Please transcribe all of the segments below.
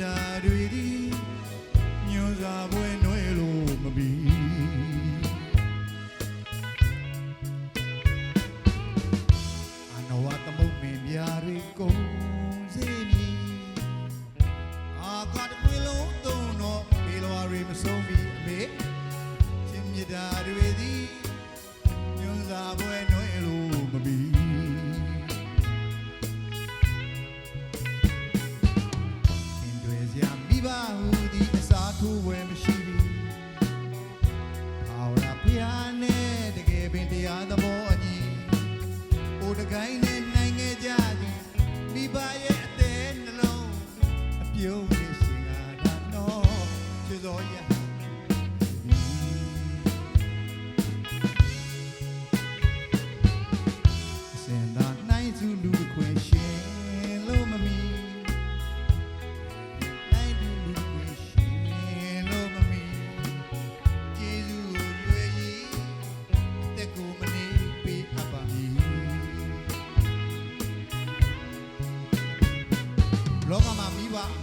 တာတွေသ ပြုံးနဲ့ရှင်ကားတာတော့ချစ်တော်ရအ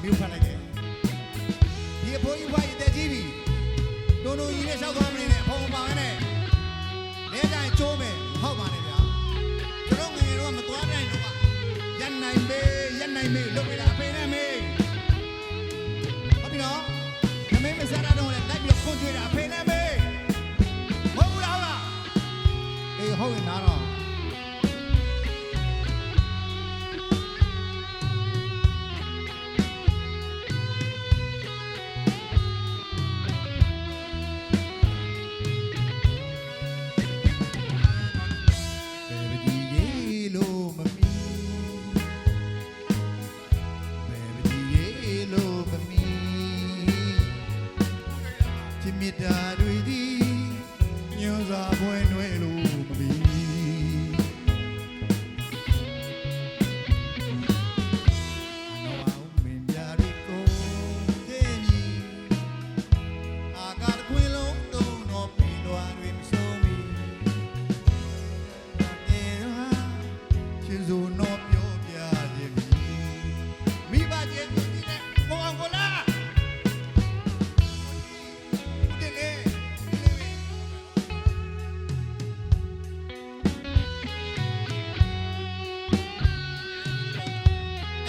မှာမိဘမြို့ဖတ်လိုက်တယ်ဒီအဖိုးကြီးဘွားကြီးတက်ကြီးပြီတုံတုံကြီးနဲ့ရှောက်သွားမနေနဲ့အဖုံပါမဲနဲ့လဲတိုင်းကျိုးမယ်ဟောက်ပါနဲ့ဗျာကျွန်တော်ငယ်ငယ်တော့မသွားနိုင်တော့ကရနိုင်မေးရနိုင်မေးလုပ်ပြတာအဖေနဲ့မေးဟုတ်ပြီနော်အမေမစားရတော့လည်းလိုက်ပြီးခွန်ချွေးတာအဖေနဲ့မေးမဟုတ်ဘူးလားဟုတ်လားအေးဟုတ်ရင်နားတော့ မြတ်တာတွေသည်ညွန်စာပွဲနွယ်လို့မမီအနောင်မင်းပြရီကိုသေးမီအာကာတခွေလုံးတုံးတော့ပြင်တော်တွေမဆုံးမီတေဟာချစ်စုံ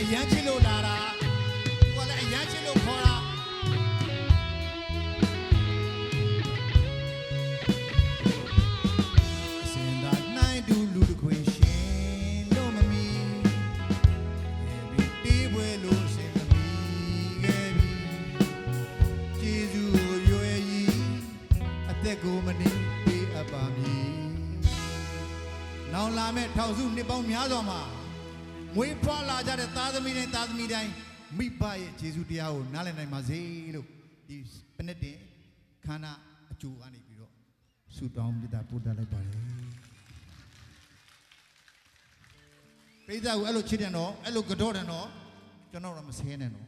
အရန်ချစ်လို့လာတာကိုကလည်းအရန်ချစ်လို့ခေါ်တာအစင်သာနိုင်တူလူတစ်ခွင်ရှင်လို့မမီခဲ့ပြီတေးပွဲလို့ရှင်မမီခဲ့ပြီကျေးဇူးကိုရွယ်ရည်အသက်ကိုမနေပေးအပ်ပါမည်နောင်လာမဲ့ထောင်စုနှစ်ပေါင်းများစွာမှာ မွေးဖွားလာကြတဲ့သားသမီးနဲ့သားသမီးတိုင်းမိဘရဲ့ကျေးဇူးတရားကိုနားလည်နိုင်ပါစေလို့ဒီပနစ်တင်ခန္ဓာအကျိုးကနေပြီးတော့ဆုတောင်းပြတာပို့တတ်လိုက်ပါတယ်ပိဿာကိုအဲ့လိုချစ်တယ်နော်အဲ့လိုကတော့တယ်နော်ကျွန်တော်တော့မဆဲနဲ့နော်